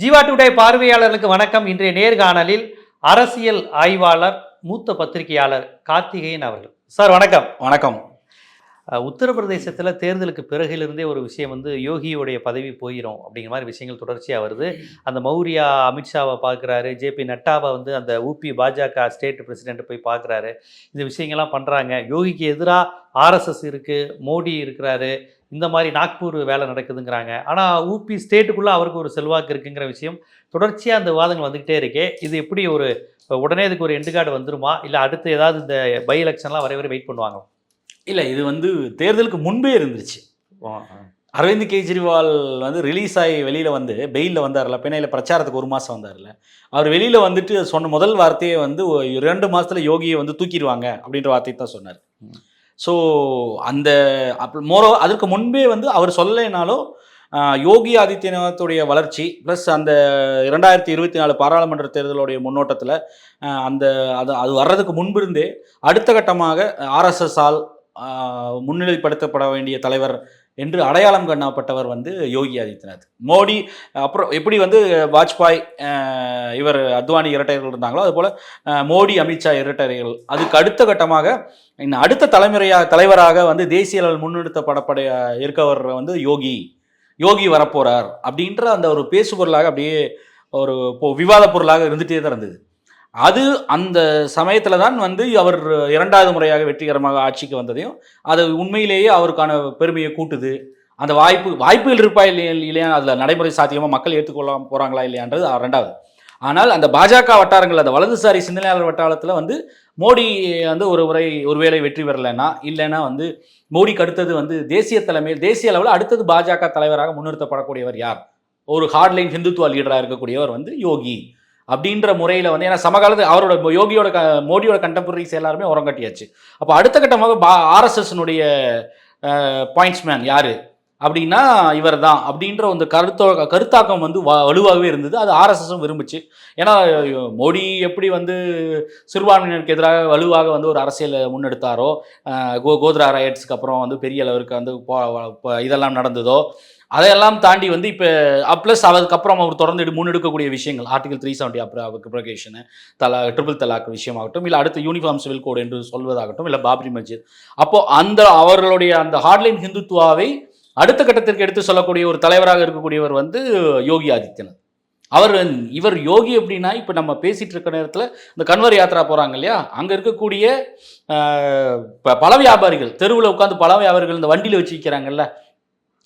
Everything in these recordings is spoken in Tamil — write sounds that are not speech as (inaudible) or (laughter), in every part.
ஜீவா டுடே பார்வையாளர்களுக்கு வணக்கம். இன்றைய நேர்காணலில் அரசியல் ஆய்வாளர் மூத்த பத்திரிகையாளர் கார்த்திகேயன் அவர்கள். சார் வணக்கம். வணக்கம். உத்தரப்பிரதேசத்துல தேர்தலுக்கு பிறகிலிருந்தே ஒரு விஷயம் வந்து யோகியோடைய பதவி போயிடும் அப்படிங்கிற மாதிரி விஷயங்கள் தொடர்ச்சியா வருது. அந்த மௌரியா அமித்ஷாவை பார்க்குறாரு. ஜேபி நட்டாவை வந்து அந்த ஊபி பாஜக ஸ்டேட் பிரசிடென்ட் போய் பார்க்குறாரு. இந்த விஷயங்கள்லாம் பண்றாங்க. யோகிக்கு எதிராக ஆர்எஸ்எஸ் இருக்கு மோடி இருக்கிறாரு. இந்த மாதிரி நாக்பூர் வேலை நடக்குதுங்கிறாங்க. ஆனால் ஊபி ஸ்டேட்டுக்குள்ளே அவருக்கு ஒரு செல்வாக்கு இருக்குங்கிற விஷயம் தொடர்ச்சியாக அந்த விவாதங்கள் வந்துக்கிட்டே இருக்கே. இது எப்படி ஒரு உடனே இதுக்கு ஒரு எண்டு கார்டு வந்துருமா? இல்லை அடுத்து ஏதாவது இந்த பை எலெக்ஷன்லாம் வரை வரை வெயிட் பண்ணுவாங்க இல்லை இது வந்து தேர்தலுக்கு முன்பே இருந்துச்சு அரவிந்த் கெஜ்ரிவால் வந்து ரிலீஸ் ஆகி வெளியில் வந்து பெயிலில் வந்தார்ல பிணையில் பிரச்சாரத்துக்கு ஒரு மாதம் வந்தார்ல. அவர் வெளியில் வந்துட்டு சொன்ன முதல் வார்த்தையே வந்து ரெண்டு மாதத்தில் யோகியை வந்து தூக்கிடுவாங்க அப்படின்ற வார்த்தையை தான் சொன்னார். ஸோ அந்த மோரோ அதற்கு முன்பே வந்து அவர் சொல்லலைனாலும் யோகி ஆதித்யநாத்துடைய வளர்ச்சி ப்ளஸ் அந்த இரண்டாயிரத்தி இருபத்தி நாலு பாராளுமன்ற தேர்தலுடைய முன்னோட்டத்தில் அந்த அது அது வர்றதுக்கு முன்பிருந்தே அடுத்த கட்டமாக ஆர்எஸ்எஸ்ஸால் முன்னிலைப்படுத்தப்பட வேண்டிய தலைவர் என்று அடையாளம் காணப்பட்டவர் வந்து யோகி ஆதித்யநாத். மோடி அப்புறம் எப்படி வந்து வாஜ்பாய் இவர் அத்வானி இரட்டையர்கள் இருந்தாங்களோ அதுபோல் போல் மோடி அமித்ஷா இரட்டையர்கள். அதுக்கு அடுத்த கட்டமாக இன்னும் அடுத்த தலைமுறையாக தலைவராக வந்து தேசிய அளவில் முன்னெடுத்தப்படப்பட இருக்கவர் வந்து யோகி யோகி வரப்போறார். அப்படின்ற அந்த ஒரு பேசுபொருளாக அப்படியே ஒரு விவாத பொருளாக இருந்துகிட்டே தான் இருந்தது. அது அந்த சமயத்தில் தான் வந்து அவர் இரண்டாவது முறையாக வெற்றிகரமாக ஆட்சிக்கு வந்ததையும் அது உண்மையிலேயே அவருக்கான பெருமையை கூட்டுது. அந்த வாய்ப்பு வாய்ப்புகள் இருப்பா இல்லையா இல்லையா அதில் நடைமுறை சாத்தியமாக மக்கள் ஏற்றுக்கொள்ள போகிறாங்களா இல்லையான்றது ரெண்டாவது. ஆனால் அந்த பாஜக வட்டாரங்கள் அந்த வலதுசாரி சிந்தனையாளர் வட்டாரத்தில் வந்து மோடி வந்து ஒரு முறை ஒருவேளை வெற்றி பெறலைன்னா இல்லைன்னா வந்து மோடிக்கு அடுத்தது வந்து தேசிய தலைமையில் தேசிய அளவில் அடுத்தது பாஜக தலைவராக முன்னிறுத்தப்படக்கூடியவர் யார்? ஒரு ஹார்ட்லைன் ஹிந்துத்துவ லீடராக இருக்கக்கூடியவர் வந்து யோகி. அப்படின்ற முறையில் வந்து ஏன்னா சமகாலத்து அவரோட யோகியோட க மோடியோட கண்டெம்பரரிஸ் எல்லாருமே உரம் கட்டியாச்சு. அப்போ அடுத்த கட்டமாக பா ஆர்எஸ்எஸ்னுடைய பாயிண்ட்ஸ்மேன் யார்? அப்படின்னா இவர் தான் அப்படின்ற அந்த கருத்தோ கருத்தாக்கம் வந்து வலுவாகவே இருந்தது. அது ஆர்எஸ்எஸும் விரும்புச்சு. ஏன்னா மோடி எப்படி வந்து சிறுபான்மையினருக்கு எதிராக வலுவாக வந்து ஒரு அரசியலை முன்னெடுத்தாரோ கோ கோத்ரா ரயட்ஸ்க்கு அப்புறம் வந்து பெரிய அளவிற்கு வந்து இதெல்லாம் நடந்ததோ அதையெல்லாம் தாண்டி வந்து இப்போ ப்ளஸ் அதுக்கப்புறம் அவர் தொடர்ந்து எடு- முன்னெடுக்கக்கூடிய விஷயங்கள் ஆர்டிகல் த்ரீ செவன்ட்டி அப்ரிகேஷனு தலா ட்ரிபிள் தலாக் விஷயமாகட்டும் இல்லை அடுத்து யூனிஃபார்ம் சிவில் கோட் என்று சொல்வதாகட்டும் இல்லை பாப்ரி மஸ்ஜித் அப்போ அந்த அவர்களுடைய அந்த ஹார்ட்லைன் ஹிந்துத்துவாவை அடுத்த கட்டத்திற்கு எடுத்து சொல்லக்கூடிய ஒரு தலைவராக இருக்கக்கூடியவர் வந்து யோகி ஆதித்யநாத். அவர் இவர் யோகி அப்படின்னா இப்போ நம்ம பேசிகிட்டு இருக்க நேரத்தில் இந்த கன்வர் யாத்ரா போகிறாங்க இல்லையா? அங்கே இருக்கக்கூடிய ஆஹ், ப- பழ வியாபாரிகள் தெருவில் உட்காந்து பழ வியாபாரிகள் இந்த வண்டியில் வச்சு விற்கிறாங்கல்ல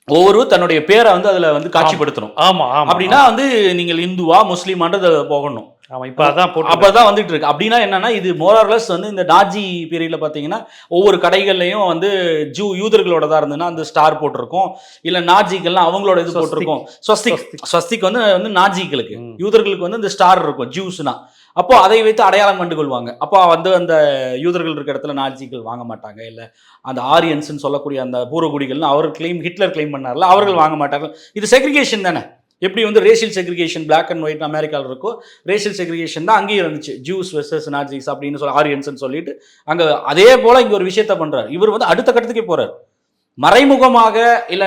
ஒவ்வொரு தன்னுடைய பேரை வந்து அதில் வந்து காட்சிப்படுத்தணும். ஆமா அப்படின்னா வந்து நீங்கள் இந்துவா முஸ்லீமான்றது போகணும். ஆமா இப்போ அதான் போட்டு அப்பதான் வந்துட்டு இருக்கு. அப்படின்னா என்னன்னா இது மோரார்லஸ் வந்து இந்த நாஜி பீரியட்ல பாத்தீங்கன்னா ஒவ்வொரு கடைகள்லயும் வந்து ஜூ யூதர்களோட தான் இருந்ததுன்னா அந்த ஸ்டார் போட்டிருக்கும். இல்ல நாஜிக்கெல்லாம் அவங்களோட இது. போட்டிருக்கும். ஸ்வஸ்திக். ஸ்வஸ்திக். வந்து வந்து நாஜிகளுக்கு. ம். யூதர்களுக்கு வந்து இந்த ஸ்டார் இருக்கும் ஜூஸ்னா. அப்போ அதை வைத்து அடையாளம் கண்டு கொள்வாங்க. அப்போ வந்து அந்த யூதர்கள் இருக்க இடத்துல நாஜிகள் வாங்க மாட்டாங்க. இல்ல அந்த ஆரியன்ஸ்னு சொல்லக்கூடிய அந்த பூர்வகுடிகள்னு அவர் கிளைம் ஹிட்லர் கிளைம் பண்ணார்ல அவர்கள் வாங்க மாட்டார்கள். இது செக்ரிகேஷன் தானே? எப்படி வந்து racial segregation black and white அமெரிக்காவில் இருக்கோ ரேஷியல் செக்ரிகேஷன் தான் அங்கேயும் இருந்துச்சு. ஜூஸ் வெர்சஸ் நாஜிஸ் அப்படின்னு சொல்லி ஆரியன்ஸ்னு சொல்லிட்டு அங்கே அதே போல் இங்கே ஒரு விஷயத்த பண்ணுறாரு இவர் வந்து அடுத்த கட்டத்துக்கே போகிறார் மறைமுகமாக இல்லை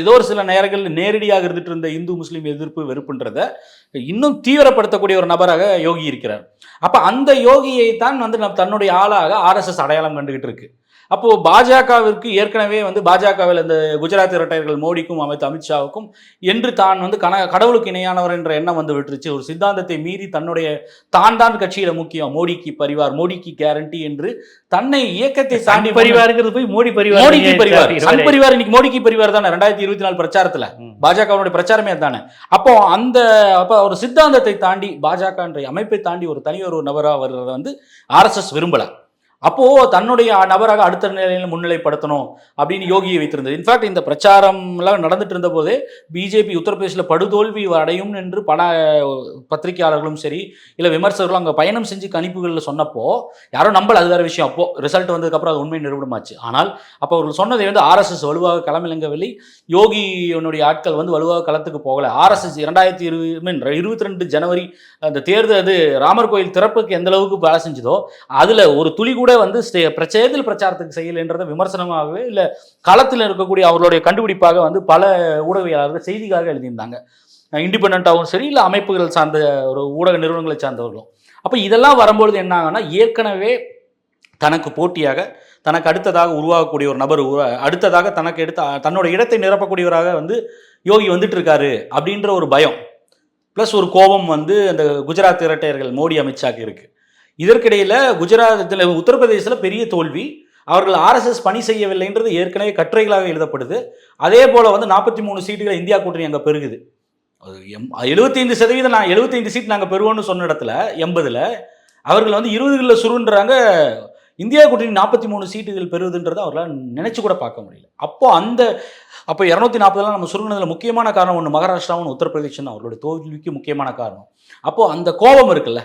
ஏதோ ஒரு சில நேரங்களில் நேரடியாக இருந்துட்டு இருந்த இந்து முஸ்லீம் எதிர்ப்பு வெறுப்புன்றத இன்னும் தீவிரப்படுத்தக்கூடிய ஒரு நபராக யோகி இருக்கிறார். அப்போ அந்த யோகியை தான் வந்து நம் தன்னுடைய ஆளாக ஆர்எஸ்எஸ் அடையாளம் கண்டுகிட்டு இருக்கு. அப்போ பாஜகவிற்கு ஏற்கனவே வந்து பாஜகவில் இந்த குஜராத் இரட்டையர்கள் மோடிக்கும் அமித் அமித்ஷாவுக்கும் என்று தான் வந்து கன கடவுளுக்கு இணையானவர் என்ற எண்ணம் வந்து விட்டுருச்சு. ஒரு சித்தாந்தத்தை மீறி தன்னுடைய தான் தான் கட்சியில முக்கியம். மோடிக்கு பரிவார் மோடிக்கு கேரண்டி என்று தன்னை இயக்கத்தை தாண்டி சன் பரிவாருங்கிறது போய் மோடி பரிவார் மோடிக்கு பரிவார். சன் பரிவார் இன்னைக்கு மோடிக்கு பரிவார் தானே? ரெண்டாயிரத்தி இருபத்தி நாலு பிரச்சாரத்துல. பாஜகவுடைய பிரச்சாரமே தானே அப்போ அந்த அப்போ ஒரு சித்தாந்தத்தை தாண்டி பாஜக என்ற அமைப்பை தாண்டி ஒரு தனி ஒரு நபராக வர்றத வந்து ஆர்எஸ்எஸ் விரும்பல. அப்போ தன்னுடைய நபராக அடுத்த நிலையில் முன்னிலைப்படுத்தணும் அப்படின்னு யோகியை வைத்திருந்தது. இன்ஃபேக்ட் இந்த பிரச்சாரம் எல்லாம் நடந்துட்டு இருந்த போதே பிஜேபி உத்தரப்பிரதேசில் படுதோல்வி அடையும் என்று பல பத்திரிகையாளர்களும் சரி இல்லை விமர்சகர்களும் அங்கே பயணம் செஞ்சு கணிப்புகளில் சொன்னப்போ யாரும் நம்பல அது வேற விஷயம். அப்போ ரிசல்ட் வந்ததுக்கப்புறம் அது உண்மை நிறுவனமாச்சு ஆனால் அப்போ அவர்கள் சொன்னதை வந்து ஆர்எஸ்எஸ் வலுவாக களமிலங்கவில்லை யோகியினுடைய ஆட்கள் வந்து வலுவாக களத்துக்கு போகலை. ஆர்எஸ்எஸ் இரண்டாயிரத்தி இருபது இருபத்தி ரெண்டு ஜனவரி அந்த தேர்தல் அது ராமர் கோயில் திறப்புக்கு எந்த அளவுக்கு வேலை செஞ்சதோ அதில் ஒரு துளி கூட வந்து பிரச்சேதல் தேர்தல் பிரச்சாரத்துக்கு செய்யலைன்றத விமர்சனமாகவே இல்லை களத்தில் இருக்கக்கூடிய அவர்களுடைய கண்டுபிடிப்பாக வந்து பல ஊடகவியலாளர்கள் செய்திக்காக எழுதியிருந்தாங்க. இண்டிபெண்ட்டாகவும் சரி இல்லை அமைப்புகள் சார்ந்த ஒரு ஊடக நிறுவனங்களை சார்ந்தவர்களும். அப்போ இதெல்லாம் வரும்பொழுது என்ன ஆகுன்னா ஏற்கனவே தனக்கு போட்டியாக தனக்கு அடுத்ததாக உருவாகக்கூடிய ஒரு நபர் அடுத்ததாக தனக்கு எடுத்த தன்னோட இடத்தை நிரப்பக்கூடியவராக வந்து யோகி வந்துட்டு இருக்காரு அப்படின்ற ஒரு பயம். ப்ளஸ் ஒரு கோபம் வந்து அந்த குஜராத் இரட்டையர்கள் மோடி அமித்ஷாக்கு இருக்குது இதற்கிடையில் குஜராத்தில் உத்தரப்பிரதேசத்தில் பெரிய தோல்வி. அவர்கள் ஆர்எஸ்எஸ் பணி செய்யவில்லைன்றது ஏற்கனவே கட்டுரைகளாக எழுதப்படுது. அதே போல் வந்து நாற்பத்தி மூணு சீட்டுகள் இந்தியா கூட்டணி அங்கே பெருகுது. அது எம் எழுபத்தைந்து சதவீதம் நான் எழுபத்தைந்து சீட் நாங்கள் பெறுவோம்னு சொன்ன இடத்துல எண்பதில் அவர்கள் வந்து இருபதுகளில் சுருன்றாங்க இந்தியா கூட்டணி நாற்பத்தி மூணு சீட்டுகள் பெறுவதுன்றதை அவர்களால் நினச்சி கூட பார்க்க முடியல. அப்போ அந்த அப்போ இரநூத்தி நாற்பதுலாம் நம்ம சுருங்கினதில் முக்கியமான காரணம் ஒன்று மகாராஷ்டிராவும் உத்தரப்பிரதேசம் அவர்களுடைய தோல்விக்கு முக்கியமான காரணம். அப்போது அந்த கோபம் இருக்குல்ல?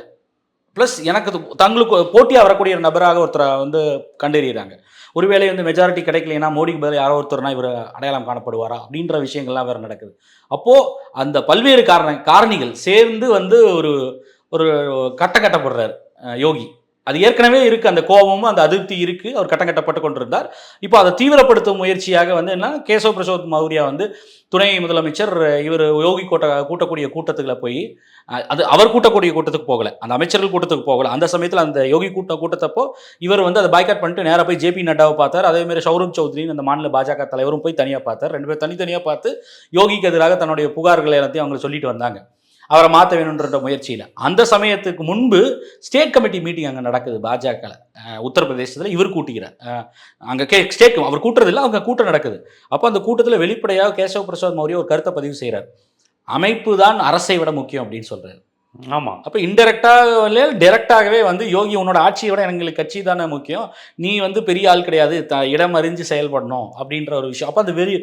ப்ளஸ் எனக்கு தங்களுக்கு போட்டியாக வரக்கூடிய ஒரு நபராக ஒருத்தரை வந்து கண்டறிகிறாங்க ஒருவேளை வந்து மெஜாரிட்டி கிடைக்கலைன்னா மோடிக்கு பதில் யாரோ ஒருத்தர்னா இவர் அடையாளம் காணப்படுவாரா? அப்படின்ற விஷயங்கள்லாம் வேறு நடக்குது. அப்போது அந்த பல்வேறு காரண காரணிகள் சேர்ந்து வந்து ஒரு ஒரு கட்ட கட்டப்படுறாரு யோகி. அது ஏற்கனவே இருக்குது அந்த கோபமும் அந்த அதிருப்தி இருக்குது அவர் கட்டம் கட்டப்பட்டு கொண்டிருந்தார். இப்போ அதை தீவிரப்படுத்தும் முயற்சியாக வந்து என்ன கேசவ பிரசாத் மௌரியா வந்து துணை முதலமைச்சர் இவர் யோகி கூட்ட கூட்டக்கூடிய கூட்டத்துக்குள்ள போய் அது அவர் கூட்டக்கூடிய கூட்டத்துக்கு போகலை. அந்த அமைச்சர்கள் கூட்டத்துக்கு போகலை. அந்த சமயத்தில் அந்த யோகி கூட்ட கூட்டத்தப்போ இவர் வந்து அதை பாய்காட் பண்ணிட்டு நேராக போய் ஜேபி நட்டாவை பார்த்தார். அதேமாதிரி சௌரப் சௌத்ரின்னு அந்த மாநில பாஜக தலைவரும் போய் தனியாக பார்த்தார். ரெண்டு பேர் தனித்தனியாக பார்த்து யோகிக்கு எதிராக தன்னுடைய புகார்கள் எல்லாத்தையும் அவங்க சொல்லிட்டு வந்தாங்க. அவரை மாற்ற வேணுன்ற முயற்சியில். அந்த சமயத்துக்கு முன்பு ஸ்டேட் கமிட்டி மீட்டிங் அங்கே நடக்குது பாஜக உத்தரப்பிரதேசத்தில் இவர் கூட்டிக்கிறார். அங்கே கே ஸ்டேட் அவர் கூட்டுறதில்ல அவங்க கூட்டம் நடக்குது. அப்போ அந்த கூட்டத்தில் வெளிப்படையாக கேசவ பிரசாத் மௌரிய ஒரு கருத்தை பதிவு செய்கிறார் அமைப்பு தான் அரசை விட முக்கியம் அப்படின்னு சொல்றாரு. ஆமாம் அப்போ இன்டெரக்டாக இல்லை டெரெக்டாகவே வந்து யோகி உன்னோட ஆட்சியை விட எங்களுக்கு கட்சி தானே முக்கியம். நீ வந்து பெரிய ஆள் கிடையாது த இடம் அறிஞ்சு செயல்படணும் அப்படின்ற ஒரு விஷயம். அப்போ அந்த வெறி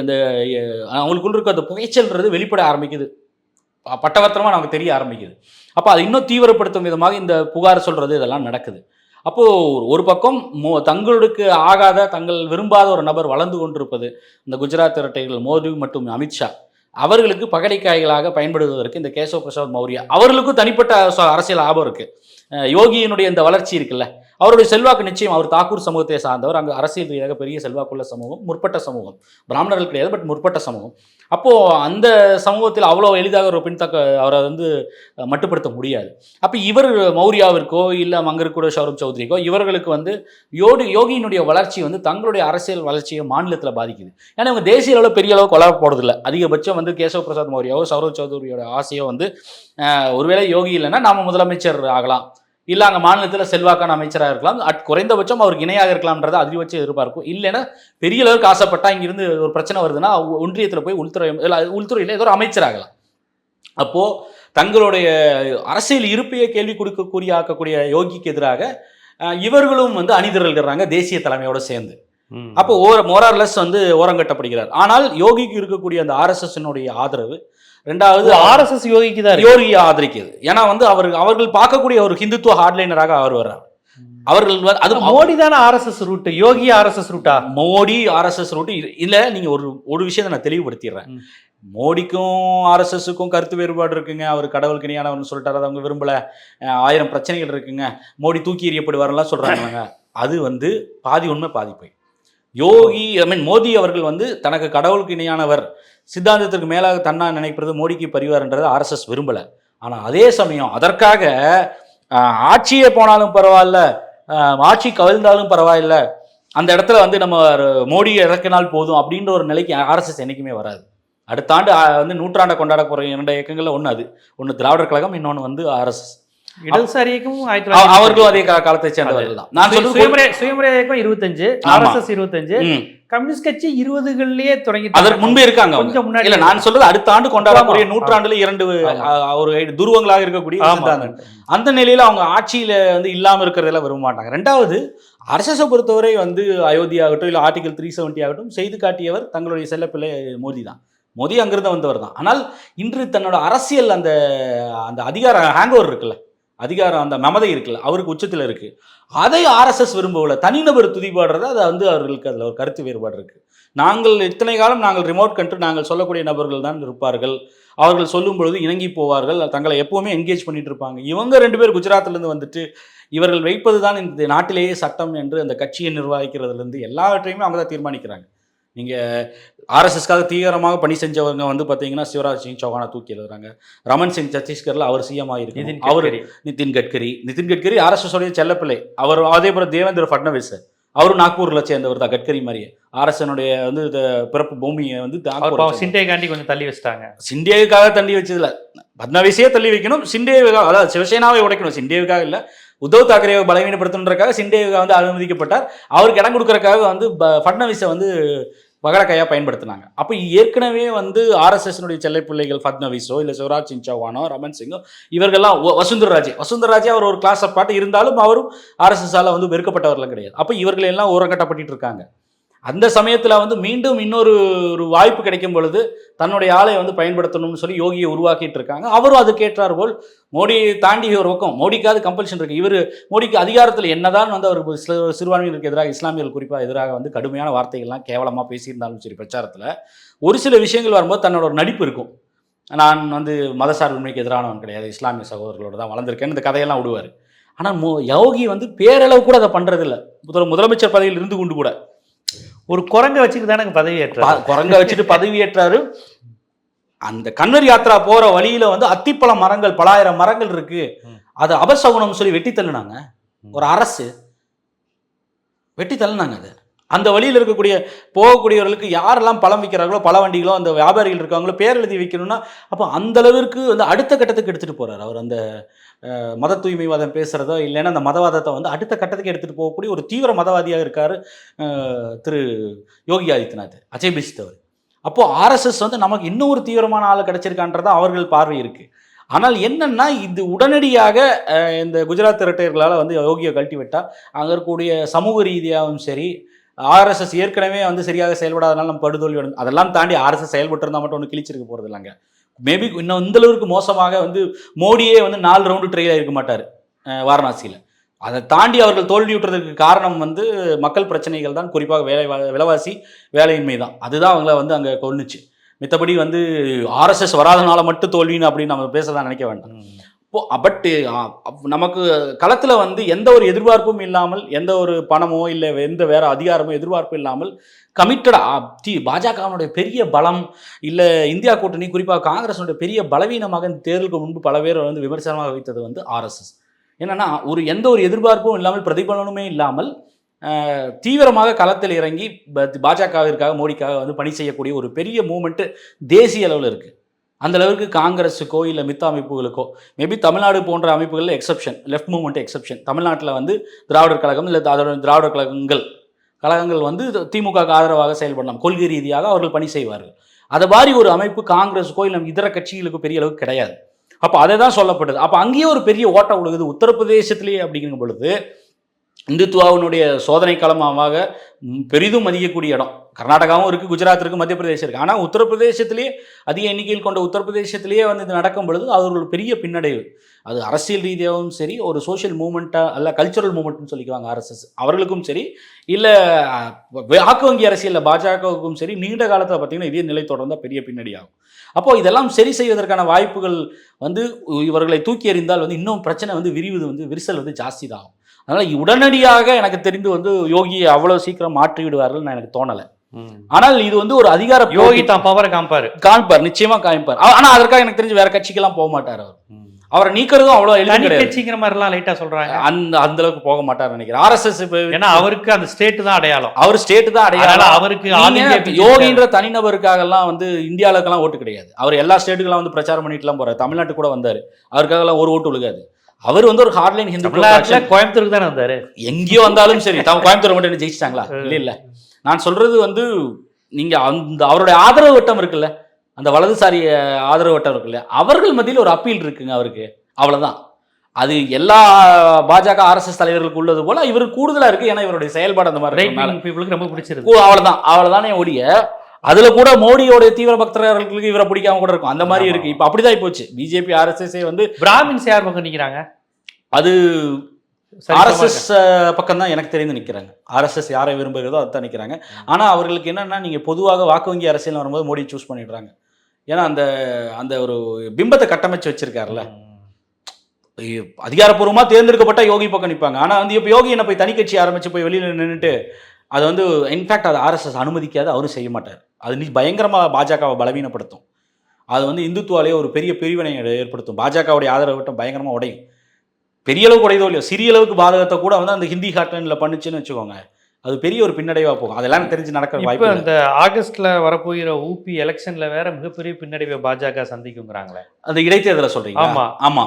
இந்த அஹ், அவங்களுக்குள்ள இருக்க அந்த புகைச்சல்ன்றது வெளிப்பட ஆரம்பிக்குது. பட்டவர்த்தனமாக நமக்கு தெரிய ஆரம்பிக்குது. அப்போ அதை இன்னும் தீவிரப்படுத்தும் விதமாக இந்த புகார் சொல்கிறது இதெல்லாம் நடக்குது. அப்போது ஒரு பக்கம் மோ தங்களுக்கு ஆகாத தங்கள் விரும்பாத ஒரு நபர் வளர்ந்து கொண்டிருப்பது இந்த குஜராத் இரட்டைகள் மோடி மற்றும் அமித்ஷா அவர்களுக்கு பகடைக்காய்களாக பயன்படுவதற்கு இந்த கேசவ பிரசாத் மௌரியா அவர்களுக்கும் தனிப்பட்ட அரசியல் லாபம் இருக்குது யோகியினுடைய இந்த வளர்ச்சி இருக்குல்ல அவருடைய செல்வாக்கு நிச்சயம் அவர் தாக்கூர் சமூகத்தை சார்ந்தவர் அங்கே அரசியல் ரீதியாக பெரிய செல்வாக்குள்ள சமூகம் முற்பட்ட சமூகம். பிராமணர்கள் கிடையாது பட் முற்பட்ட சமூகம். அப்போது அந்த சமூகத்தில் அவ்வளோ எளிதாக ஒரு பின்தக்க அவரை வந்து மட்டுப்படுத்த முடியாது. அப்போ இவர் மௌரியாவிற்கோ இல்லை அங்கே இருக்கக்கூடிய சௌரப் சௌத்ரிக்கோ இவர்களுக்கு வந்து யோடி யோகியினுடைய வளர்ச்சி வந்து தங்களுடைய அரசியல் வளர்ச்சியை மாநிலத்தில் பாதிக்குது. ஏன்னா இவங்க தேசிய அளவில் பெரிய அளவு கொலா போடுறதில்ல அதிகபட்சம் வந்து கேசவ பிரசாத் மௌரியாவோ சௌரவ் சௌத்ரியோட ஆசையோ வந்து ஒருவேளை யோகி இல்லைன்னா நாம் முதலமைச்சர் ஆகலாம். இல்லை அங்கே மாநிலத்தில் செல்வாக்கான அமைச்சராக இருக்கலாம் அட் குறைந்தபட்சம் அவருக்கு இணையாக இருக்கலாம்ன்றத அதிகபட்சம் எதிர்பார்க்கும். இல்லைன்னா பெரிய அளவுக்கு ஆசைப்பட்டா இங்கிருந்து ஒரு பிரச்சனை வருதுன்னா ஒன்றியத்தில் போய் உள்துறை இல்லை உள்துறையில் ஏதோ ஒரு அமைச்சராகலாம் அப்போது தங்களுடைய அரசியல் இருப்பையே கேள்வி கொடுக்கக்கூடிய ஆக்கக்கூடிய யோகிக்கு எதிராக இவர்களும் வந்து அணிதிரள்கிறாங்க தேசிய தலைமையோட சேர்ந்து. அப்போ ஓர மோரார்லெஸ் வந்து ஓரங்கட்டப்படுகிறார் ஆனால் யோகிக்கு இருக்கக்கூடிய அந்த ஆர்எஸ்எஸ்னுடைய ஆதரவு ரெண்டாவது ஆர்எஸ்எஸ் யோகிக்கு தான் யோகியை ஆதரிக்குது. ஏன்னா வந்து அவர் அவர்கள் பார்க்கக்கூடிய ஒரு ஹிந்துத்துவ ஹார்ட்லைனராக அவர் வர்றார். அவர்கள் அது மோடி தானே RSS root Yogi RSS ரூட்டா? Modi RSS root. இல்ல நீங்க ஒரு ஒரு விஷயத்தை நான் தெளிவுபடுத்திடுறேன். மோடிக்கும் ஆர்எஸ்எஸ்க்கும் கருத்து வேறுபாடு இருக்குங்க. அவர் கடவுளுக்கு இணையானவர்னு சொல்லிட்டாரு அதை அவங்க விரும்பல. ஆயிரம் பிரச்சனைகள் இருக்குங்க. மோடி தூக்கி எறியப்படுவாரெல்லாம் சொல்றாங்க. (laughs) அது வந்து பாதி உண்மை பாதி போய். யோகி ஐ மீன் மோடி அவர்கள் வந்து தனக்கு கடவுளுக்கு இணையானவர். சித்தாந்தத்திற்கு மேலாக தன்னா நினைக்கிறது மோடிக்கு பரிவார்ன்றது ஆர்எஸ்எஸ் விரும்பல. ஆனால் அதே சமயம் அதற்காக ஆட்சியே போனாலும் பரவாயில்ல ஆட்சி கவிழ்ந்தாலும் பரவாயில்ல அந்த இடத்துல வந்து நம்ம மோடியை இறக்கினால் போதும் அப்படின்ற ஒரு நிலைக்கு ஆர்எஸ்எஸ் என்றைக்குமே வராது. அடுத்த ஆண்டு வந்து நூற்றாண்டை கொண்டாட போகிற இரண்டு இயக்கங்களில் ஒன்று அது. ஒன்று திராவிடர் கழகம் இன்னொன்று வந்து ஆர்எஸ்எஸ் இடதுசாரி இயக்கம் ஆயிரத்தி தொள்ளாயிரத்தி அவர்களும் அதே காலத்தை சேர்ந்தவர்கள் தான். நான் சுயமரியாதை இயக்கம் இருபத்தஞ்சு. ஆர்எஸ்எஸ் இருபத்தஞ்சு. கம்யூனிஸ்ட் கட்சி இருபதுகள்லயே தொடங்கி அதற்கு முன்பே இருக்காங்க. கொஞ்சம் முன்னாடி இல்ல நான் சொல்றது அடுத்த ஆண்டு கொண்டாடக்கூடிய. நூற்றாண்டுல இரண்டு ஒரு துருவங்களாக இருக்கக்கூடிய அந்த நிலையில அவங்க ஆட்சியில வந்து இல்லாம இருக்கிறதெல்லாம் விரும்ப மாட்டாங்க. ரெண்டாவது அரசை பொறுத்தவரை வந்து அயோத்தி ஆகட்டும் இல்ல ஆர்டிகல் த்ரீ செவன்ட்டி ஆகட்டும் செய்து காட்டியவர் தங்களுடைய செல்லப்பிள்ளை மோடி தான். மோடி அங்கிருந்து வந்தவர் தான். ஆனால் இன்று தன்னோட அரசியல் அந்த அந்த அதிகார ஹேங்கோவர் இருக்குல்ல. அதிகாரம் அந்த மமதை இருக்குல்ல அவருக்கு உச்சத்தில் இருக்கு. அதை ஆர்எஸ்எஸ் விரும்பவில்லை. தனிநபர் துதிபாடுறது அது வந்து அவர்களுக்கு அதில் ஒரு கருத்து வேறுபாடு இருக்கு. நாங்கள் இத்தனை காலம் நாங்கள் ரிமோட் கண்ட்ரோல் நாங்கள் சொல்லக்கூடிய நபர்கள் தான் இருப்பார்கள். அவர்கள் சொல்லும் பொழுது இணங்கி போவார்கள். தங்களை எப்பவுமே என்கேஜ் பண்ணிட்டு இருப்பாங்க. இவங்க ரெண்டு பேர் குஜராத்லேருந்து வந்துட்டு இவர்கள் வைப்பது தான் இந்த நாட்டிலேயே சட்டம் என்று அந்த கட்சியை நிர்வகிக்கிறதுலேருந்து எல்லாவற்றையுமே அவங்க தான் தீர்மானிக்கிறாங்க. நீங்கள் ஆர்எஸ்எஸ்க்காக தீவிரமாக பணி செஞ்சவங்க வந்து பார்த்தீங்கன்னா சிவராஜ் சிங் சௌஹானை தூக்கி எழுதுறாங்க. ரமன் சிங் சத்தீஸ்கரில் அவர் சிஎம் நிதின் ஆகிருக்கு அவர். நிதின் கட்கரி. நிதின் கட்கரி ஆர்எஸ்எஸ் உடைய செல்லப்பிள்ளை. அவர் அதே போல தேவேந்திர ஃபட்னவிஸ் அவரும் நாக்பூரில் சேர்ந்தவர் தான் கட்கரி மாதிரியே. ஆர்எஸ்எனுடைய வந்து இந்த பிறப்பு பூமியை வந்து சிண்டேகாண்டி கொஞ்சம் தள்ளி வச்சிட்டாங்க. சிண்டேவுக்காக தள்ளி வச்சதில்ல. பட்னாவிஸே தள்ளி வைக்கணும் சிண்டேவுக்காக அதாவது சிவசேனாவை உடைக்கணும். சிண்டேவுக்காக இல்லை உத்தவ் தாக்கரேவை பலவீனப்படுத்தணுன்றக்காக சிண்டேவை வந்து அனுமதிக்கப்பட்டார். அவருக்கு இடம் கொடுக்கறக்காக வந்து ப- ஃபட்னவிஸை வந்து வகடக்கையாக பயன்படுத்தினாங்க. அப்போ ஏற்கனவே வந்து ஆர்எஸ்எஸ்னுடைய செல்லை பிள்ளைகள் ஃபட்னவிஸோ இல்லை சிவராஜ் சிங் சௌஹானோ ரமன் சிங்கோ இவர்கள்லாம் வ- வசுந்தரராஜே. வசுந்தரராஜே அவர் ஒரு கிளாஸ் பாட்டு இருந்தாலும் அவரும் ஆர்எஸ்எஸ்ஸால் வந்து வெறுக்கப்பட்டவர்களும் கிடையாது. அப்போ இவர்கள் எல்லாம் ஓரங்கட்டப்பட்டு இருக்காங்க. அந்த சமயத்தில் வந்து மீண்டும் இன்னொரு ஒரு வாய்ப்பு கிடைக்கும் பொழுது தன்னுடைய ஆளை வந்து பயன்படுத்தணும்னு சொல்லி யோகியை உருவாக்கிட்டு இருக்காங்க. அவரும் அதுக்கேற்றார் போல் மோடியை தாண்டி ஒரு பக்கம் மோடிக்காவது கம்பல்ஷன் இருக்குது இவர் மோடிக்கு அதிகாரத்தில் என்னதான் வந்து அவர் சிறு- சிறுபான்மையினருக்கு எதிராக இஸ்லாமியர்கள் குறிப்பாக எதிராக வந்து கடுமையான வார்த்தைகள்லாம் கேவலமாக பேசியிருந்தாலும் சரி பிரச்சாரத்தில் ஒரு சில விஷயங்கள் வரும்போது தன்னோட ஒரு நடிப்பு இருக்கும். நான் வந்து மதசார்பின்மைக்கு எதிரானவன் கிடையாது இஸ்லாமிய சகோதரர்களோட தான் வளர்ந்துருக்கேன் இந்த கதையெல்லாம் விடுவார். ஆனால் மோ யோகி வந்து பேரளவு கூட அதை பண்ணுறதில்ல முதல் முதலமைச்சர் பதவியில் இருந்து கொண்டு கூட. ஒரு குரங்க வச்சுட்டு தானே பதவி ஏற்றாரு. ப- குரங்க வச்சுட்டு பதவியேற்றாரு அந்த கன்வர் யாத்ரா போற வழியில வந்து அத்திப்பழ மரங்கள் பலாயிரம் மரங்கள் இருக்கு. அது அபசகுனம் சொல்லி வெட்டி தள்ளுனாங்க. ஒரு அரசு. வெட்டி தள்ளுனாங்க அது. அந்த வழியில் இருக்கக்கூடிய போகக்கூடியவர்களுக்கு யாரெல்லாம் பழம் விற்கிறார்களோ பழ வண்டிகளோ அந்த வியாபாரிகள் இருக்காங்களோ பேர் எழுதி வைக்கணும்னா அப்போ அந்த அளவிற்கு வந்து அடுத்த கட்டத்துக்கு எடுத்துட்டு போறாரு. அவர் அந்த மத தூய்மைவாதம் பேசுறதோ இல்லைன்னா அந்த மதவாதத்தை வந்து அடுத்த கட்டத்துக்கு எடுத்துகிட்டு போகக்கூடிய ஒரு தீவிர மதவாதியாக இருக்கார் திரு யோகி ஆதித்யநாத் அஜய் பிஸ்த் அவர் அப்போது ஆர்எஸ்எஸ் வந்து நமக்கு இன்னும் ஒரு தீவிரமான ஆள் கிடைச்சிருக்கான்றதா அவர்கள் பார்வை இருக்குது ஆனால் என்னன்னா இது உடனடியாக இந்த குஜராத் இரட்டையர்களால் வந்து யோகியை கழட்டி விட்டால் அங்கே இருக்கக்கூடிய சமூக ரீதியாகவும் சரி ஆர்எஸ்எஸ் ஏற்கனவே வந்து சரியாக செயல்படாதனால நம்ம படுதோல்வி அடைந்து- அதெல்லாம் தாண்டி ஆர்எஸ்எஸ் செயல்பட்டு இருந்தால் மட்டும் ஒன்று கிழிச்சிருக்க போகிறது இல்லைங்க மேபி இன்னும் இந்த அளவுக்கு மோசமாக வந்து மோடியே வந்து நாலு ரவுண்டு ட்ரெயிலாக இருக்க மாட்டார் வாரணாசியில். அதை தாண்டி அவர்கள் தோல்வியுற்றதற்கு காரணம் வந்து மக்கள் பிரச்சனைகள் தான் குறிப்பாக வேலை விலைவாசி வேலையின்மை தான். அதுதான் அவங்கள வந்து அங்கே கொன்னுச்சு. மித்தபடி வந்து ஆர்எஸ்எஸ் வராதனால மட்டும் தோல்வின்னு அப்படின்னு நம்ம பேசதான் நினைக்க வேண்டாம். பட் நமக்கு களத்தில் வந்து எந்த ஒரு எதிர்பார்ப்பும் இல்லாமல் எந்த ஒரு பணமோ இல்லை எந்த வேற அதிகாரமோ எதிர்பார்ப்பும் இல்லாமல் கமிட்டடாக பாஜகவினுடைய பெரிய பலம் இல்லை இந்தியா கூட்டணி குறிப்பாக காங்கிரஸனுடைய பெரிய பலவீனமாக இந்த தேர்தலுக்கு முன்பு பல பேர் வந்து விமர்சனமாக வைத்தது வந்து ஆர்எஸ்எஸ் என்னென்னா ஒரு எந்த ஒரு எதிர்பார்ப்பும் இல்லாமல் பிரதிபலனுமே இல்லாமல் தீவிரமாக களத்தில் இறங்கி பாஜகவிற்காக மோடிக்காக வந்து பணி செய்யக்கூடிய ஒரு பெரிய மூமெண்ட்டு தேசிய அளவில் இருக்குது அந்த அளவுக்கு காங்கிரஸுக்கோ இல்லை மித்த அமைப்புகளுக்கோ மேபி தமிழ்நாடு போன்ற அமைப்புகளில் எக்ஸப்ஷன் லெஃப்ட் மூவ்மெண்ட் எக்ஸப்ஷன் தமிழ்நாட்டில் வந்து திராவிடர் கழகம் இல்லை அதோட திராவிடர் கழகங்கள். கழகங்கள் வந்து திமுகவுக்கு ஆதரவாக செயல்படலாம். கொள்கை ரீதியாக அவர்கள் பணி செய்வார்கள். அதை மாதிரி ஒரு அமைப்பு காங்கிரஸுக்கோ இல்லை இதர கட்சிகளுக்கு பெரிய அளவுக்கு கிடையாது. அப்போ அதை தான் சொல்லப்படுது. அப்போ அங்கேயே ஒரு பெரிய ஓட்டம் விழுகுது உத்தரப்பிரதேசத்திலேயே அப்படிங்கிற பொழுது இந்துத்துவாவினுடைய சோதனை களமாக பெரிதும் மதிக்கக்கூடிய இடம். கர்நாடகாவும் இருக்குது குஜராத் இருக்குது மத்திய பிரதேசம் இருக்குது ஆனால் உத்தரப்பிரதேசத்திலேயே அதிக எண்ணிக்கையில் கொண்ட உத்தரப்பிரதேசத்திலேயே வந்து இது நடக்கும் பொழுது அவர்கள் பெரிய பின்னடைவு. அது அரசியல் ரீதியாகவும் சரி ஒரு சோஷியல் மூமெண்ட்டாக அல்ல கல்ச்சுரல் மூமெண்ட்னு சொல்லிக்குவாங்க ஆர்எஸ்எஸ் அவர்களுக்கும் சரி இல்லை வாக்கு வங்கி அரசியலில் பாஜகவுக்கும் சரி நீண்ட காலத்தில் பார்த்தீங்கன்னா இதே நிலை தொடர்ந்தால் பெரிய பின்னடி ஆகும் அப்போது இதெல்லாம் சரி செய்வதற்கான வாய்ப்புகள் வந்து இவர்களை தூக்கி எறிந்தால் வந்து இன்னும் பிரச்சனை வந்து விரிவது வந்து விரிசல் வந்து ஜாஸ்தி தான் ஆகும் அதனால் உடனடியாக எனக்கு தெரிந்து வந்து யோகியை அவ்வளோ சீக்கிரம் மாற்றி விடுவார்கள் நான் எனக்கு தோணலை. ஆனால் இது வந்து ஒரு அதிகார யோகி தான் பவரை காமிப்பாரு. காமிப்பார் நிச்சயமா காமிப்பார். ஆனா அதற்காக எனக்கு தெரிஞ்சு வேற கட்சிக்கெல்லாம் போக மாட்டார் அவர். அவரை நீக்கிறதும் அவ்வளோ எளிது தனி கட்சிங்கிற மாதிரிலாம் லைட்டா சொல்றாங்க. அந்த அந்த அளவுக்கு போக மாட்டார் நினைக்கிறேன். ஆர்எஸ்எஸ் ஏன்னா அவருக்கு அந்த ஸ்டேட் தான் அடையாளம். அவர் ஸ்டேட் தான் அடையாளம். அவருக்கு யோகின்ற தனிநபருக்காகலாம் வந்து இந்தியாவுக்கெல்லாம் ஓட்டு கிடையாது. அவர் எல்லா ஸ்டேட்டுக்கெல்லாம் வந்து பிரச்சாரம் பண்ணிட்டுலாம் போறாரு. தமிழ்நாட்டு கூட வந்தாரு. அவருக்காகலாம் ஒரு ஓட்டு விழுகாது. அவர் வந்து ஒரு ஹார்ட்லைன் ஹிந்து கோயம்புத்தூருக்கு தானே வந்தாரு. எங்கேயோ வந்தாலும் சரி. தம் கோயம்புத்தூர் மட்டும் ஜெயிச்சிட்டாங்களா? (laughs) இல்ல இல்ல. நான் சொல்றது வந்து நீங்க அந்த அவருடைய ஆதரவு வட்டம் இருக்குல்ல அந்த வலதுசாரி ஆதரவு வட்டம் இருக்குல்ல அவர்கள் மத்தியில் ஒரு அப்பீல் இருக்குங்க அவருக்கு. அவ்வளவுதான். அது எல்லா பாஜக ஆர்எஸ்எஸ் தலைவர்களுக்கு உள்ளது போல இவர் கூடுதலா இருக்கு ஏன்னா இவருடைய செயல்பாடு அந்த மாதிரி பீப்புளுக்கு ரொம்ப பிடிச்சிருக்கு அவ்வளவுதான். அவ்வளவுதானே ஒழிய அதுல கூட மோடியோட தீவிர பக்தர்களுக்கு இவரை பிடிக்காம கூட இருக்கும். அந்த மாதிரி. இருக்கு. இப்ப அப்படிதான் போச்சு. பிஜேபி ஆர்எஸ்எஸ் வந்து பிராமின்ஸ் யார் பக்கம் நிக்கிறாங்க? அது ஆர்எஸ்எஸ் பக்கம் தான் எனக்கு தெரிந்து நிற்கிறாங்க ஆர்எஸ்எஸ் யாரை விரும்புகிறதோ அதுதான் நிற்கிறாங்க ஆனால் அவர்களுக்கு என்னன்னா நீங்கள் பொதுவாக வாக்கு வங்கி அரசியல் வரும்போது மோடி சூஸ் பண்ணிடுறாங்க. ஏன்னா அந்த அந்த ஒரு பிம்பத்தை கட்டமைச்சு வச்சிருக்காருல்ல. அதிகாரப்பூர்வமாக தேர்ந்தெடுக்கப்பட்ட யோகி பக்கம் நிற்பாங்க ஆனால் வந்து இப்போ யோகி என்ன போய் தனி கட்சி ஆரம்பிச்சு போய் வெளியில் நின்றுட்டு அது வந்து இன்ஃபேக்ட் அது ஆர்எஸ்எஸ் அனுமதிக்காது அவரும் செய்ய மாட்டார். அது நீ பயங்கரமாக பாஜகவை பலவீனப்படுத்தும். அது வந்து இந்துத்துவாலே ஒரு பெரிய பிரிவினை ஏற்படுத்தும். பாஜகவுடைய ஆதரவு வட்டம் பயங்கரமாக உடையும். பெரிய அளவுக்கு உடையதோ இல்லையோ சிறிய அளவுக்கு பாதகத்தை கூட வந்து அந்த ஹிந்தி ஹாட்லைனில் பண்ணுச்சுன்னு வச்சுக்கோங்க. அது பெரிய ஒரு பின்னடைவாக போகும். அதெல்லாம் தெரிஞ்சு நடக்கிற இப்ப வாய்ப்பு. இந்த ஆகஸ்ட்ல வரப்போகிற ஊபி எலெக்ஷன்ல வேற மிகப்பெரிய பின்னடைவை பாஜக சந்திக்குங்கிறாங்களே. அந்த இடைத்தேர்தலை சொல்றீங்க ஆமா. ஆமா.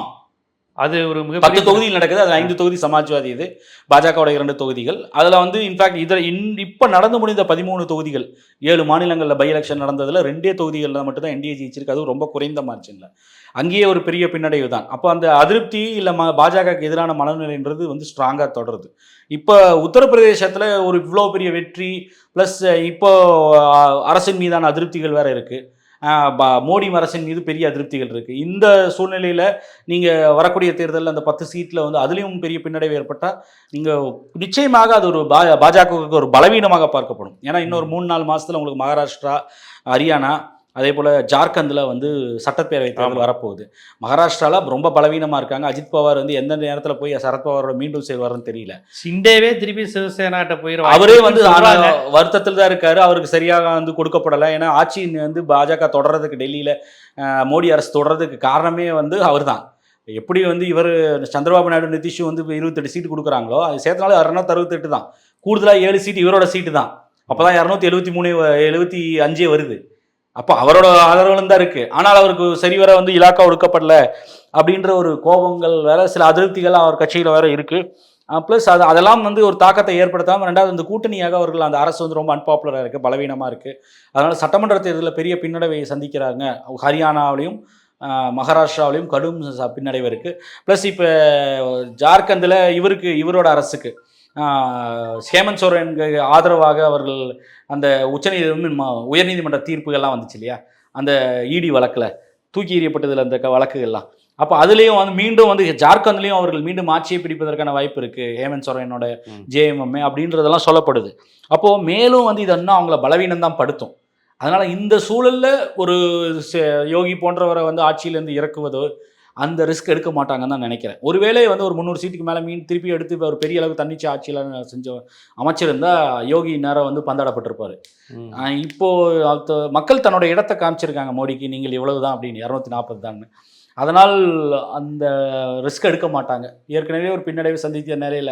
அது ஒரு பத்து மிகப்பெரிய தொகுதியில் நடக்குது அதுல ஐந்து தொகுதி சமாஜ்வாதி இது பாஜகவோட இரண்டு தொகுதிகள். அதுல வந்து இன்ஃபேக்ட் இதில் இன் இப்போ நடந்து முடிந்த பதிமூணு தொகுதிகள் ஏழு மாநிலங்களில் பை எலெக்ஷன் நடந்ததுல ரெண்டே தொகுதிகளில் மட்டும் தான் என்டிஏ ஜெயிச்சிருக்கு. அதுவும் ரொம்ப குறைந்த மார்ஜினில் அங்கேயே ஒரு பெரிய பின்னடைவு தான். அப்போ அந்த அதிருப்தி இல்லை ம பாஜகவுக்கு எதிரான மனநிலைன்றது வந்து ஸ்ட்ராங்காக தொடருது. இப்போ உத்தரப்பிரதேசத்தில் ஒரு இவ்வளோ பெரிய வெற்றி ப்ளஸ் இப்போ அரசின் மீதான அதிருப்திகள் வேற இருக்கு. அஹ், ப- மோடி அரசின் மீது பெரிய அதிருப்திகள் இருக்கு. இந்த சூழ்நிலையில நீங்க வரக்கூடிய தேர்தலில் அந்த பத்து சீட்ல வந்து அதுலயும் பெரிய பின்னடைவு ஏற்பட்டா நீங்க நிச்சயமாக அது ஒரு பா பாஜகவுக்கு ஒரு பலவீனமாக பார்க்கப்படும். ஏன்னா இன்னொரு மூணு நாலு மாசத்துல உங்களுக்கு மகாராஷ்டிரா ஹரியானா அதே போல ஜார்க்கண்ட்ல வந்து சட்டப்பேரவை தேர்தல். வரப்போகுது. மகாராஷ்டிரால ரொம்ப பலவீனமா இருக்காங்க. அஜித் பவார் வந்து எந்த நேரத்துல போய் சரத்பவாரோட மீண்டும் சேர்வாருன்னு தெரியல. சிண்டேவே திருப்பி சிவசேனாட்ட போயிரும் அவரே வந்து. வருத்தத்தில் தான் இருக்காரு. அவருக்கு சரியாக வந்து கொடுக்கப்படலை. ஏன்னா ஆட்சி வந்து பாஜக தொடர்றதுக்கு டெல்லியில மோடி அரசு தொடர்றதுக்கு காரணமே வந்து அவர்தான். எப்படி வந்து இவர் சந்திரபாபு நாயுடு நிதிஷும் வந்து இருபத்தெட்டு சீட்டு கொடுக்குறாங்களோ அது சேர்த்தனால இரநூத்தி அறுபத்தெட்டு தான் கூடுதலாக ஏழு சீட்டு இவரோட சீட்டு தான் அப்பதான் இரநூத்தி எழுபத்தி மூணு எழுபத்தி அஞ்சே வருது. அப்போ அவரோட ஆதரவுகளும் தான் இருக்கு. ஆனால் அவருக்கு சரிவர வந்து இலாக்கா ஒடுக்கப்படல அப்படின்ற ஒரு கோபங்கள் வேற சில அதிருப்திகள் அவர் கட்சியில் வேற இருக்கு. ப்ளஸ் அது அதெல்லாம் வந்து ஒரு தாக்கத்தை ஏற்படுத்தாமல் ரெண்டாவது இந்த கூட்டணியாக அவர்கள் அந்த அரசு வந்து ரொம்ப அன்பாப்புலராக இருக்குது பலவீனமாக இருக்குது அதனால் சட்டமன்ற தேர்தலில் பெரிய பின்னடைவை சந்திக்கிறாங்க. ஹரியானாவிலையும் மகாராஷ்டிராவிலையும் கடும் ச- பின்னடைவு இருக்குது ப்ளஸ் இப்போ ஜார்க்கண்டில் இவருக்கு இவரோட அரசுக்கு ஹேமந்த் சோரனுக்கு ஆதரவாக அவர்கள் அந்த உச்சநீதிமன்ற உயர்நீதிமன்ற தீர்ப்புகள்லாம் வந்துச்சு இல்லையா? அந்த இடி வழக்கில் தூக்கி எறியப்பட்டதில் அந்த வழக்குகள்லாம். அப்போ அதுலேயும் வந்து மீண்டும் வந்து ஜார்க்கண்ட்லேயும் அவர்கள் மீண்டும் ஆட்சியை பிடிப்பதற்கான வாய்ப்பு இருக்குது ஹேமந்த் சோரனோட ம். ஜேஎம்எம்ஏ அப்படின்றதெல்லாம் சொல்லப்படுது. அப்போது மேலும் வந்து இது இன்னும் அவங்கள பலவீனம் தான் படுத்தும். அதனால் இந்த சூழலில் ஒரு யோகி போன்றவரை வந்து ஆட்சியிலேருந்து இறக்குவதோ அந்த ரிஸ்க் எடுக்க மாட்டாங்கன்னு தான் நினைக்கிறேன். ஒருவேளை வந்து ஒரு முந்நூறு சீட்டுக்கு மேலே மீன் திருப்பி எடுத்து ஒரு பெரிய அளவுக்கு தன்னிச்சு ஆட்சியில் செஞ்ச அமைச்சிருந்தா யோகி நேரம் வந்து பந்தாடப்பட்டிருப்பாரு. இப்போ மக்கள் தன்னோட இடத்தை காமிச்சிருக்காங்க மோடிக்கு நீங்கள் இவ்வளவு தான் அப்படின்னு இரநூத்தி நாற்பது தான் அதனால் அந்த ரிஸ்க் எடுக்க மாட்டாங்க. ஏற்கனவே ஒரு பின்னடைவு சந்தித்த நிலையில்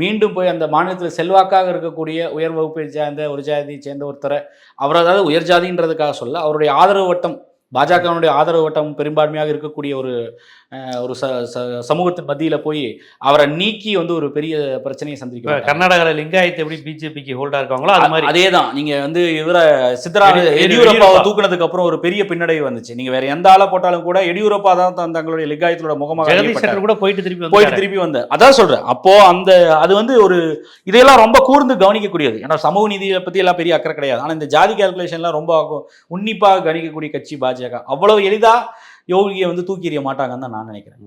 மீண்டும் போய் அந்த மாநிலத்தில் செல்வாக்காக இருக்கக்கூடிய உயர் வகுப்பை சேர்ந்த ஒரு ஜாதியை சேர்ந்த ஒருத்தரை அவர் அதாவது உயர் ஜாதின்றதுக்காக சொல்ல அவருடைய ஆதரவு வட்டம் பாஜகவினுடைய ஆதரவு வட்டம் பெரும்பான்மையாக இருக்கக்கூடிய ஒரு ஒரு ச சமூகத்தின் மத்தியில் போய் அவரை நீக்கி வந்து ஒரு பெரிய பிரச்சனையை சந்திக்க கர்நாடகால லிங்காயத் எப்படி பிஜேபிக்கு ஹோல்டா இருக்காங்களோ அது மாதிரி. அதே தான் நீங்க வந்து இவர சித்தரா எடி- எடி- எடியூரப்பாவை எடியூரப்பா. தூக்குனதுக்கு அப்புறம் ஒரு பெரிய பின்னடைவு வந்துச்சு. நீங்க வேற எந்த ஆளை போட்டாலும் கூட எடியூரப்பா தான் தங்களுடைய லிங்காயத்தோட முகமாக கூட போயிட்டு திருப்பி போயிட்டு திருப்பி வந்த அதான் சொல்றேன். அப்போ அந்த அது வந்து ஒரு இதையெல்லாம் ரொம்ப கூர்ந்து கவனிக்கக்கூடியது. ஏன்னா சமூக நீதியை பத்தி எல்லாம் பெரிய அக்கறை கிடையாது. ஆனா இந்த ஜாதி கால்குலேஷன்லாம் ரொம்ப உன்னிப்பாக கணிக்கக்கூடிய கட்சி பாஜக. அவ்வளவு எளிதா யோகியை வந்து தூக்கி எறிய மாட்டாங்கன்னு தான் நான் நினைக்கிறேன்.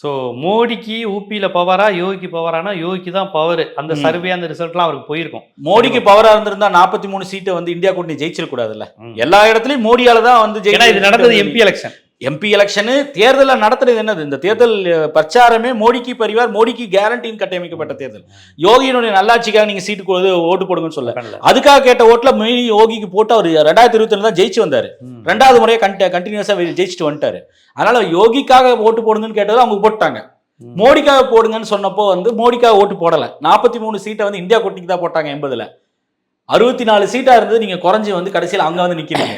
ஸோ மோடிக்கு ஊபியில பவரா யோகிக்கு பவரானா யோகிக்கு தான் பவர் அந்த. சர்வே அந்த ரிசல்ட்லாம் அவருக்கு போயிருக்கும். மோடிக்கு பவரா இருந்திருந்தா நாற்பத்தி மூணு சீட்டை வந்து இந்தியா கூட்டணி ஜெயிச்சிடக்கூடாதுல்ல. எல்லா இடத்துலயும் மோடியால தான் வந்து இது நடந்தது எம்பி எலெக்ஷன் எம்பி எலெக்ஷனு தேர்தலில் நடத்துறது என்னது? இந்த தேர்தல் பிரச்சாரமே மோடிக்கு பரிவார் மோடிக்கு கேரண்டின்னு கட்டமைக்கப்பட்ட தேர்தல். யோகியினுடைய நல்லாட்சிக்காக நீங்க சீட்டு கொடுத்து ஓட்டு போடுங்கன்னு சொல்ல அதுக்காக கேட்ட ஓட்டுல மீறி யோகிக்கு போட்டு அவர் ரெண்டாயிரத்தி இருபத்தி தான் ஜெயிச்சு வந்தாரு. ரெண்டாவது முறையை கண்ட கண்டினியூஸா ஜெயிச்சுட்டு வந்துட்டாரு. அதனால யோகிக்காக ஓட்டு போடுங்கன்னு கேட்டது அவங்க போட்டாங்க. மோடிக்காக போடுங்கன்னு சொன்னப்போ வந்து மோடிக்காக ஓட்டு போடல. நாற்பத்தி மூணு சீட்டை வந்து இந்தியா கூட்டணிக்கு தான் போட்டாங்க எண்பதுல. அறுபத்தி நாலு சீட்டா இருந்தது நீங்க குறைஞ்சி வந்து கடைசியில் அங்க வந்து நிக்கிறீங்க.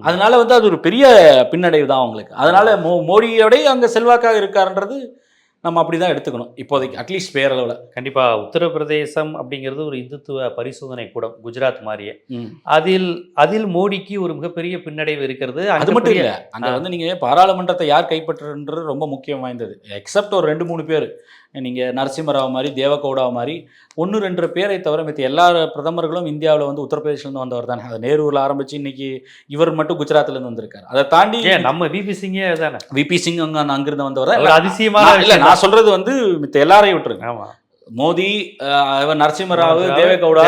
அதனால வந்து அது ஒரு பெரிய பின்னடைவு தான் அவங்களுக்கு. அதனால மோ மோடியோடய அங்க செல்வாக்காக இருக்காருன்றது நம்ம அப்படிதான் எடுத்துக்கணும். இப்போதைக்கு அட்லீஸ்ட் பேரளவில். கண்டிப்பா உத்தரப்பிரதேசம் அப்படிங்கிறது ஒரு இந்துத்துவ பரிசோதனை கூடம் குஜராத் மாதிரியே. அதில் அதில் மோடிக்கு ஒரு மிகப்பெரிய பின்னடைவு இருக்கிறது. அது மட்டும் இல்ல அங்க வந்து நீங்க பாராளுமன்றத்தை யார் கைப்பற்றுன்றது ரொம்ப முக்கியம் வாய்ந்தது. எக்ஸப்ட் ஒரு ரெண்டு மூணு பேர். நீங்க நரசிம்மராவ் மாதிரி தேவகவுடா மாதிரி ஒன்று ரெண்டு பேரை தவிர மத்த எல்லா பிரதமர்களும் இந்தியாவில் வந்து உத்தரப்பிரதேஷ்ல இருந்து வந்தவர் தானே. அது நேருவில் ஆரம்பிச்சு இன்னைக்கு இவர் மட்டும் குஜராத்ல இருந்து வந்திருக்காரு. அதை தாண்டி நம்ம விபி சிங்கே தானே? விபி சிங் அங்க அங்கிருந்து வந்தவர் நான்- இல்ல நான் சொல்றது வந்து மித்த எல்லாரையும் விட்டுருங்க. ஆமா. மோடி நரசிம்மராவ் தேவேகவுடா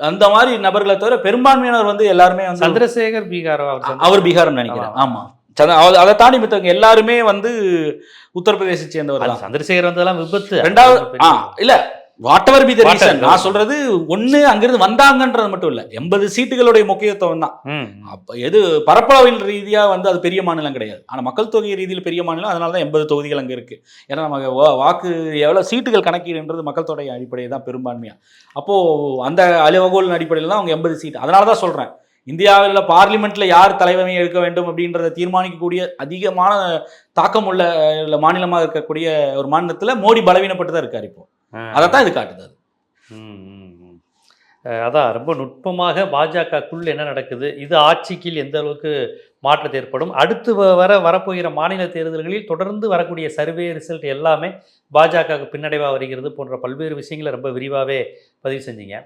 அந்த மாதிரி நபர்களை தவிர பெரும்பான்மையினர் வந்து எல்லாருமே வந்து சந்திரசேகர் பீகார் அவர் பீகார்னு நினைக்கிறேன். ஆமா. அதை தாண்டி மித்தவங்க எல்லாருமே வந்து உத்தரப்பிரதேசத்தை சேர்ந்தவர் சந்திரசேகர் வந்ததெல்லாம் விபத்து. ரெண்டாவது இல்ல. Whatever be the. ரீசன். நான் சொல்றது ஒண்ணு அங்கிருந்து வந்தாங்கன்றது மட்டும் இல்ல. எண்பது சீட்டுகளுடைய முக்கியத்துவம் தான். எது பரப்பளவில் ரீதியா வந்து அது பெரிய மாநிலம் கிடையாது. ஆனா மக்கள் தொகை ரீதியில் பெரிய மாநிலம் அதனால தான் எண்பது தொகுதிகள் அங்க இருக்கு. ஏன்னா நமக்கு வாக்கு எவ்வளவு சீட்டுகள் கணக்கீடுன்றது மக்கள் தொகை அடிப்படையை தான் பெரும்பான்மையா. அப்போ அந்த அளவுகோல் அடிப்படையில் தான் அவங்க எண்பது சீட் அதனால தான் சொல்றேன். இந்தியாவில் பார்லிமெண்ட்ல யார் தலைமை எடுக்க வேண்டும் அப்படின்றத தீர்மானிக்கக்கூடிய அதிகமான தாக்கம் உள்ள மாநிலமாக இருக்கக்கூடிய ஒரு மாநிலத்துல மோடி பலவீனப்பட்டு தான் இருக்காரு இப்போ. அதைத்தான் இது காட்டுது அது. அதான் ரொம்ப நுட்பமாக பாஜகக்குள் என்ன நடக்குது? இது ஆட்சிக்கு எந்த அளவுக்கு மாற்றத்தை ஏற்படும்? அடுத்து வர வரப்போகிற மாநில தேர்தல்களில் தொடர்ந்து வரக்கூடிய சர்வே ரிசல்ட் எல்லாமே பாஜகவுக்கு பின்னடைவாக வருகிறது போன்ற பல்வேறு விஷயங்களை ரொம்ப விரிவாகவே பதிவு செஞ்சீங்க.